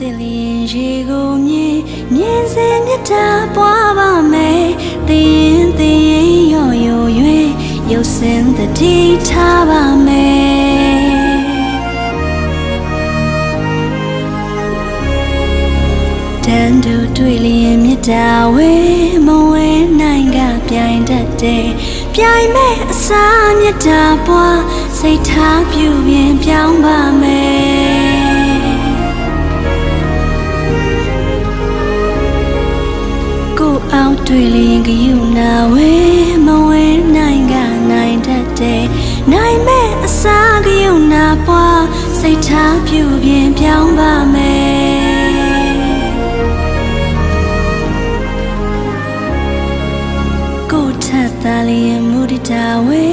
သစ်လျင်ရေကိုမြင်မြင်စေမြတ်တာပွားပါမယ်သင်ရင်သင်ရင်ရော့ရော့ရွေရုပ်စင်တတိထားပါမယ်တန်တူတွေ့လျင်မြတ်တာဝဲမဝဲနိုင်ကပြိုင်တတ်တယ်ပြိုင်မဲ့အစာမြတ်တာပွားစိတ်ထားပြူပြင်ပြောင်းပါမယ် တွေ့လျင်ကယူနာဝဲမဝဲနိုင်ကနိုင်တတ်တယ်နိုင်မဲ့အစာကယူနာပွားစိတ်ထားပြူပြင်ပြောင်းပါမယ်ကိုထက်သားလျင်မူတတာဝဲ